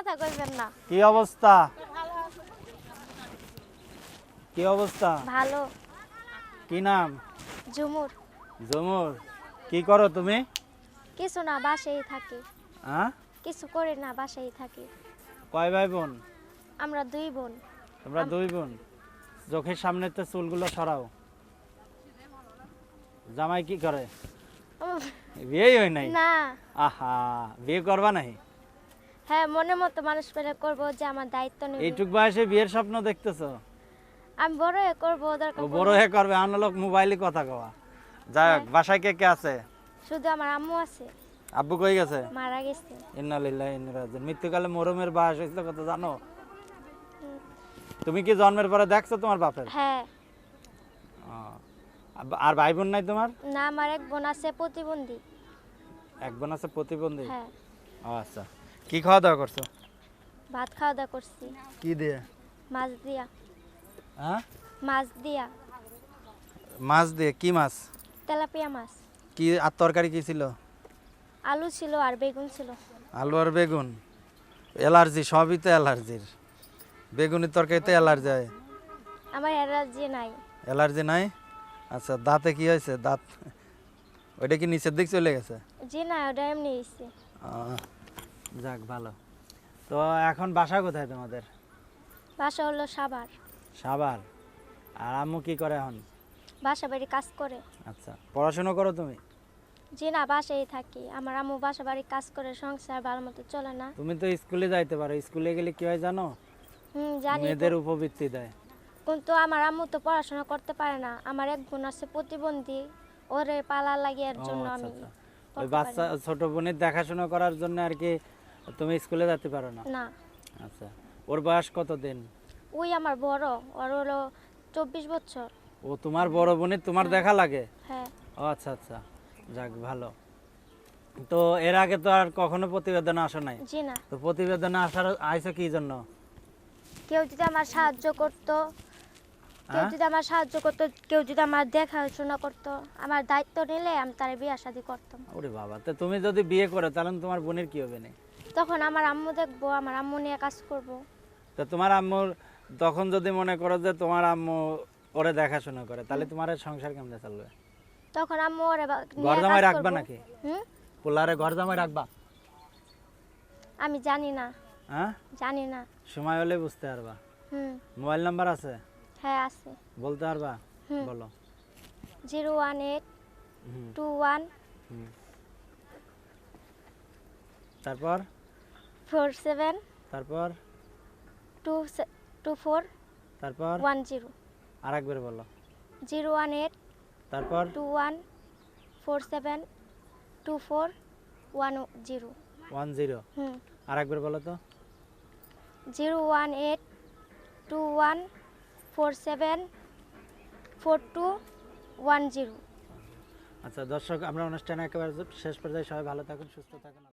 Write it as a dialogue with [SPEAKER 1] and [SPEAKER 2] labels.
[SPEAKER 1] কথা কইবেন না।
[SPEAKER 2] কি অবস্থা? কি অবস্থা?
[SPEAKER 1] ভালো।
[SPEAKER 2] কি নাম?
[SPEAKER 1] ঝুমুর।
[SPEAKER 2] কি করো তুমি?
[SPEAKER 1] কিছু না বাসায় থাকি।
[SPEAKER 2] হ্যাঁ
[SPEAKER 1] কিছু করি না বাসায় থাকি।
[SPEAKER 2] কয় ভাই বোন
[SPEAKER 1] আমরা দুই বোন।
[SPEAKER 2] তোমরা দুই বোন। চোখের সামনে তো চুলগুলো সরাও। জামাই কি করে? বিয়ে হয় নাই?
[SPEAKER 1] না।
[SPEAKER 2] আহা বিয়ে করবা নাই
[SPEAKER 1] হ্যাঁ মনে মতো মানুষ পেলে করব যে আমার দায়িত্ব নেবে।
[SPEAKER 2] এইটুক বয়সে বিয়ের স্বপ্ন দেখতেছো?
[SPEAKER 1] আমি বড় হয়ে করব দরকার
[SPEAKER 2] বড় হয়ে করবে আন লোক মোবাইলে কথা কওয়া। যাই হোক বাসায় কে কে আছে?
[SPEAKER 1] শুধু আমার আম্মু আছে।
[SPEAKER 2] আব্বু কই গেছে?
[SPEAKER 1] মারা গেছে।
[SPEAKER 2] ইন্নালিল্লাহ ইন্নারাজিন মৃত্যুকালে মরমের বাস হয়েছিল কত জানো? তুমি কি জন্মের পরে দেখছ তোমার বাপের?
[SPEAKER 1] হ্যাঁ।
[SPEAKER 2] আর ভাই বোন নাই তোমার?
[SPEAKER 1] না আমার এক বোন আছে প্রতিবন্ধী।
[SPEAKER 2] এক বোন আছে প্রতিবন্ধী?
[SPEAKER 1] হ্যাঁ।
[SPEAKER 2] আচ্ছা। কি খাওয়া দাওয়া করছ?
[SPEAKER 1] ভাত খাওয়া দাওয়া করছি।
[SPEAKER 2] কি দিয়ে?
[SPEAKER 1] মাছ দিয়া।
[SPEAKER 2] হ্যাঁ?
[SPEAKER 1] মাছ দিয়া।
[SPEAKER 2] মাছ দিয়ে কি মাছ?
[SPEAKER 1] তেলাপিয়া মাছ।
[SPEAKER 2] কি আর তরকারি কি ছিল?
[SPEAKER 1] আলু ছিল আর বেগুন ছিল।
[SPEAKER 2] আলু আর বেগুন। অ্যালার্জি সবই তো অ্যালার্জির। বেগুনের তরকারিতে অ্যালার্জি হয়।
[SPEAKER 1] আমার অ্যালার্জি নাই।
[SPEAKER 2] অ্যালার্জি নাই? আচ্ছা দাঁতে কি হয়েছে? দাঁত ওইটা কি নিচের দিক চলে গেছে?
[SPEAKER 1] জি না ওটা এমনি হয়েছে।
[SPEAKER 2] যাক ভালো। তো এখন বাসা কোথায় তোমাদের?
[SPEAKER 1] বাসা হলো সাবার
[SPEAKER 2] সাবার আর আম্মু কি করে এখন?
[SPEAKER 1] বাসা বাড়ি কাজ করে।
[SPEAKER 2] আচ্ছা পড়াশোনা করো তুমি?
[SPEAKER 1] জি না বাসায় থাকি। আমার আম্মু বাসা বাড়ি কাজ করে সংসার ভালো মতো চলে না।
[SPEAKER 2] তুমি তো স্কুলে যাইতে পারো। স্কুলে গেলে কি হয় জানো?
[SPEAKER 1] হুম জানি
[SPEAKER 2] মেয়েদের উপবৃত্তি দেয়।
[SPEAKER 1] কিন্তু আমার আম্মু তো পড়াশোনা করতে পারে না। আমার এক বোন আছে প্রতিবন্ধী। ওরে পালা লাগিয়ে
[SPEAKER 2] ও,
[SPEAKER 1] জন্য
[SPEAKER 2] আচ্ছা,
[SPEAKER 1] আমি
[SPEAKER 2] আচ্ছা। ওই বাচ্চা ছোট বোনের দেখাশোনা করার জন্য আর কি তুমি স্কুলে যেতে পারো না?
[SPEAKER 1] না।
[SPEAKER 2] আচ্ছা। ওর বয়স কত দিন
[SPEAKER 1] ওই আমার বড় ওর হলো চব্বিশ বছর।
[SPEAKER 2] ও তোমার বড় বোনের তোমার দেখা লাগে?
[SPEAKER 1] হ্যাঁ।
[SPEAKER 2] ও আচ্ছা আচ্ছা। যাক ভালো। তো এর আগে তো আর কখনো প্রতিবেদনে আসো নাই?
[SPEAKER 1] জি না।
[SPEAKER 2] তো প্রতিবেদনে আসার আইসো কি জন্য?
[SPEAKER 1] কেউ যদি আমার সাহায্য করতো কেউ
[SPEAKER 2] হ্যাঁ?
[SPEAKER 1] যদি আমার সাহায্য করতো কেউ যদি আমার দেখাশোনা করতো আমার দায়িত্ব নিলে আমি তার বিয়ে শাদি করতাম।
[SPEAKER 2] ওরে বাবা তো তুমি যদি বিয়ে করো তাহলে তোমার বোনের কি হবে না?
[SPEAKER 1] তখন আমার আম্মু দেখব আমার আম্মু নিয়ে কাজ করব।
[SPEAKER 2] তো তোমার আম্মুর তখন যদি মনে করো যে তোমার আম্মু ওরে দেখাশোনা করে তাহলে তোমার সংসার কেমনে চলবে?
[SPEAKER 1] তখন আম্মু ওরে বা- নিয়ে
[SPEAKER 2] ঘর জামাই রাখবা
[SPEAKER 1] করব।
[SPEAKER 2] নাকি?
[SPEAKER 1] হুম?
[SPEAKER 2] পোলারে ঘর জামাই রাখবা?
[SPEAKER 1] আমি জানি না।
[SPEAKER 2] হ্যাঁ?
[SPEAKER 1] জানি না।
[SPEAKER 2] সময় হলে বুঝতে পারবা।
[SPEAKER 1] হুম।
[SPEAKER 2] মোবাইল নাম্বার আছে?
[SPEAKER 1] হ্যাঁ আছে।
[SPEAKER 2] বলতে পারবা?
[SPEAKER 1] হুম।
[SPEAKER 2] বলো।
[SPEAKER 1] জিরো ওয়ান এইট
[SPEAKER 2] হুম,
[SPEAKER 1] টু ওয়ান
[SPEAKER 2] হুম। তারপর?
[SPEAKER 1] ফোর সেভেন
[SPEAKER 2] তারপর?
[SPEAKER 1] টু টু ফোর
[SPEAKER 2] তারপর?
[SPEAKER 1] ওয়ান জিরো
[SPEAKER 2] আর একবার বলো।
[SPEAKER 1] জিরো ওয়ান এইট
[SPEAKER 2] তারপর?
[SPEAKER 1] Two one four seven two four one zero
[SPEAKER 2] one zero
[SPEAKER 1] হুম।
[SPEAKER 2] আর একবার বলো তো।
[SPEAKER 1] Zero one eight two one four seven four two one zero
[SPEAKER 2] আচ্ছা দর্শক আমরা অনুষ্ঠানে একেবারে শেষ পর্যায়ে সবাই ভালো থাকুন সুস্থ থাকুন।